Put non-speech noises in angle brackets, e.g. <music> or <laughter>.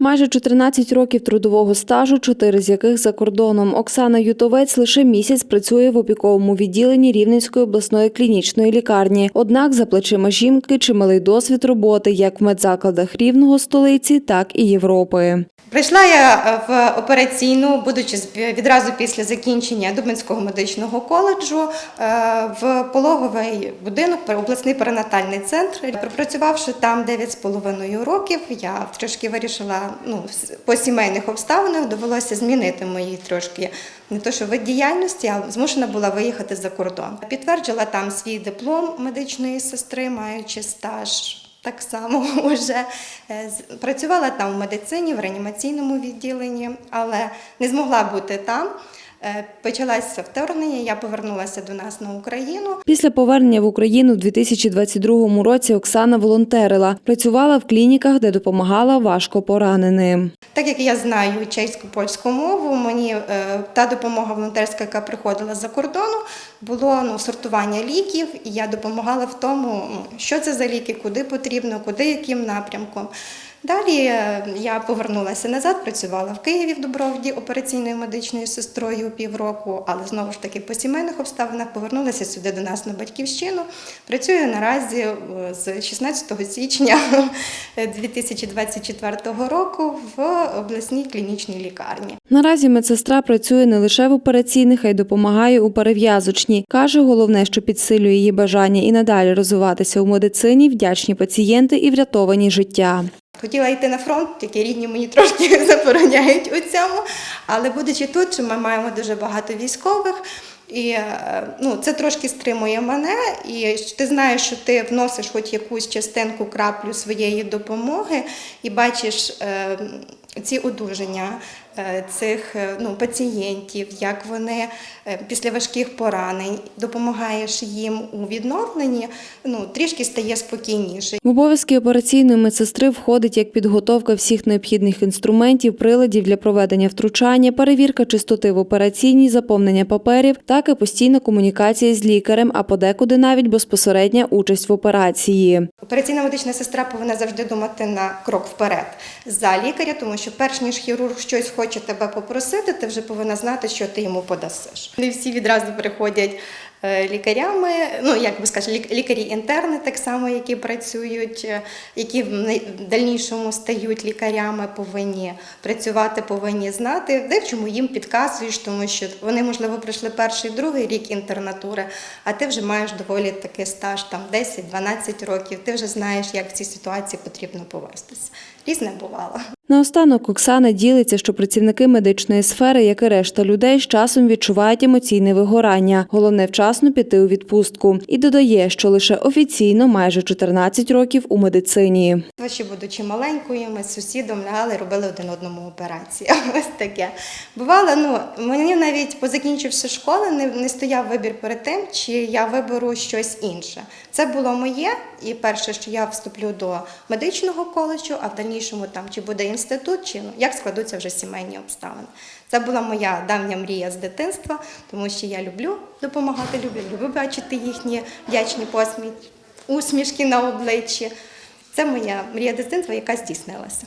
Майже 14 років трудового стажу, чотири з яких за кордоном. Оксана Ютовець лише місяць працює в опіковому відділенні Рівненської обласної клінічної лікарні. Однак за плечима жінки чималий досвід роботи як в медзакладах рівного столиці, так і Європи. Прийшла я е, в операційну, будучи з- відразу після закінчення Дубинського медичного коледжу е, в пологовий будинок, обласний перинатальний центр. Пропрацювавши там 9,5 років, я трошки вирішила ну, по сімейних обставинах довелося змінити мої трошки не то, що вид діяльності, а змушена була виїхати за кордон. Підтверджила там свій диплом медичної сестри, маючи стаж. Так само <laughs> вже е, працювала там в медицині, в реанімаційному відділенні, але не змогла бути там. Е, Почалося вторгнення, я повернулася до нас на Україну. Після повернення в Україну в 2022 році Оксана волонтерила. Працювала в клініках, де допомагала важко пораненим. Так як я знаю чеську польську мову, мені е, та допомога волонтерська, яка приходила з-за кордону, було ну, сортування ліків, і я допомагала в тому, що це за ліки, куди потрібно, куди яким напрямком. Далі е, я повернулася назад, працювала в Києві в Дубровді операційною медичною сестрою півроку, але знову ж таки по сімейних обставинах повернулася сюди до нас на батьківщину. Працюю наразі е, з 16 січня <laughs> 2024 року в обласній клінічній лікарні. Наразі медсестра працює не лише в операційних, а й допомагає у перев'язочній. Каже, головне, що підсилює її бажання і надалі розвиватися у медицині, вдячні пацієнти і врятовані життя. Хотіла йти на фронт, тільки рідні мені трошки <laughs> забороняють у цьому. Але будучи тут, що ми маємо дуже багато військових. І е, ну, це трошки стримує мене, і ти знаєш, що ти вносиш хоч якусь частинку краплю своєї допомоги, і бачиш е, ці одужання е, цих е, ну, пацієнтів, як вони е, після важких поранень допомагаєш їм у відновленні, ну, трішки стає спокійніше. В обов'язки операційної медсестри входить як підготовка всіх необхідних інструментів, приладів для проведення втручання, перевірка чистоти в операційній, заповнення паперів, так і постійна комунікація з лікарем, а подекуди навіть безпосередня участь в операції. Операційна медична сестра повинна завжди думати на крок вперед за лікаря, тому що перш ніж хірург щось хоче тебе попросити, ти вже повинна знати, що ти йому подасиш. Не всі відразу приходять е, лікарями, ну як би скажеш, лік- лікарі-інтерни, так само, які працюють, е, які в дальнішому стають лікарями, повинні працювати, повинні знати, де в чому їм підказуєш, тому що вони, можливо, пройшли перший, другий рік інтернатури, а ти вже маєш доволі такий стаж, там 10-12 років. Ти вже знаєш, як в цій ситуації потрібно повестися. Різне бувало. Наостанок Оксана ділиться, що працівники медичної сфери, як і решта людей, з часом відчувають емоційне вигорання. Головне вчасно піти у відпустку. І додає, що лише офіційно майже 14 років у медицині. Ще будучи маленькою, ми з сусідом лягали, робили один одному операції. <laughs> Ось таке. Бувало, ну мені навіть позакінчивши школу, не, не стояв вибір перед тим, чи я виберу щось інше. Це було моє, і перше, що я вступлю до медичного коледжу, а в дальнішому там чи буде інститут, чи ну, як складуться вже сімейні обставини. Це була моя давня мрія з дитинства, тому що я люблю допомагати, людям, люблю бачити їхні вдячні посмішки, усмішки на обличчі. Це моя мрія дитинства, яка здійснилася.